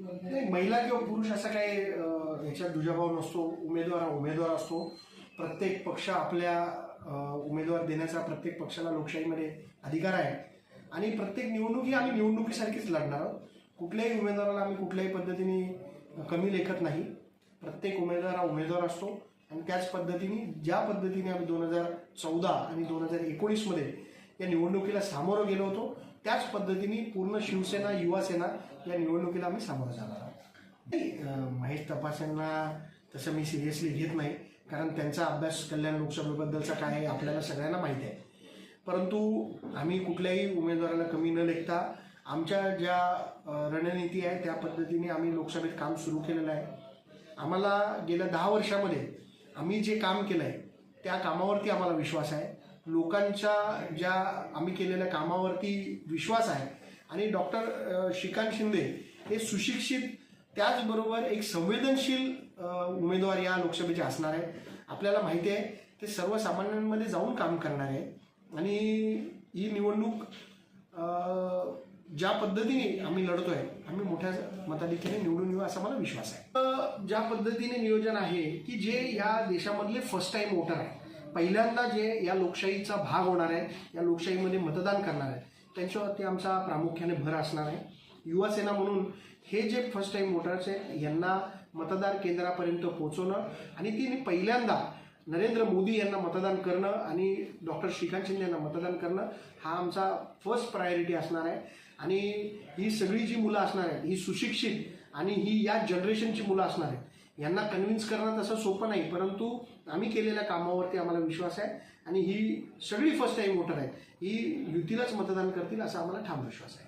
नाही महिला किंवा पुरुष असा काही ह्याच्यात याच्यात दुजाभाव नसतो. उमेदवार हा उमेदवार असतो. प्रत्येक पक्ष आपल्या उमेदवार देण्याचा प्रत्येक पक्षाला लोकशाहीमध्ये अधिकार आहे. आणि प्रत्येक निवडणूक ही आम्ही निवडणुकीसारखीच लढणार आहोत. कुठल्याही उमेदवाराला आम्ही कुठल्याही पद्धतीने कमी लेखत नाही. प्रत्येक उमेदवार हा उमेदवार असतो. आणि त्याच पद्धतीने ज्या पद्धतीने आम्ही दोन हजार चौदा आणि दोन हजार एकोणीसमध्ये या निवडणुकीला सामोरं गेलो होतो त्याच पद्धतीने पूर्ण शिवसेना युवासेना या निवडणुकीला आम्ही सामोरं जाणार आहोत. महेश तपासांना तसं मी सिरियसली घेत नाही कारण त्यांचा अभ्यास कल्याण लोकसभेबद्दलचा काय आहे आपल्याला सगळ्यांना माहिती आहे. परंतु आम्ही कुठल्याही उमेदवाराला कमी न लेखता आमच्या ज्या रणनीती आहे त्या पद्धतीने आम्ही लोकसभेत काम सुरू केलेलं आहे. आम्हाला गेल्या दहा वर्षामध्ये आम्ही जे काम केलं आहे त्या कामावरती आम्हाला विश्वास आहे. लोकांच्या ज्या आम्ही केलेल्या कामावरती विश्वास आहे. आणि डॉक्टर श्रीकांत शिंदे हे सुशिक्षित त्याचबरोबर एक संवेदनशील उमेदवार या लोकसभेचे असणार आहे आपल्याला माहिती आहे ते सर्वसामान्यांमध्ये जाऊन काम करणार आहे आणि ही निवडणूक ज्या पद्धतीने आम्ही लढतो आहे आम्ही मोठ्या मताधिकेने निवडून येऊ असा मला विश्वास आहे. ज्या पद्धतीने नियोजन आहे की जे या देशामधले फर्स्ट टाइम वोटर आहे पहिल्यांदा जे या लोकशाहीचा भाग होणार आहे या लोकशाहीमध्ये मतदान करणार आहे त्यांच्यावरती आमचा प्रामुख्याने भर असणार आहे. युवासेना म्हणून हे जे फर्स्ट टाइम वोटर्स आहेत यांना मतदान केंद्रापर्यंत पोहोचवणं आणि ती पहिल्यांदा नरेंद्र मोदी यांना मतदान करणं आणि डॉक्टर श्रीकांत शिंदे यांना मतदान करणं हा आमचा फर्स्ट प्रायोरिटी असणार आहे. आणि ही सगळी जी मुलं असणार आहेत ही सुशिक्षित आणि ही या जनरेशनची मुलं असणार आहेत यांना कन्व्हिन्स करणं तसं सोपं नाही परंतु आम्ही केलेल्या कामावरती आम्हाला विश्वास आहे आणि ही सगळी फर्स्ट टाईम वोटर आहेत. ही युतीलाच मतदान करतील असा आम्हाला ठाम विश्वास आहे.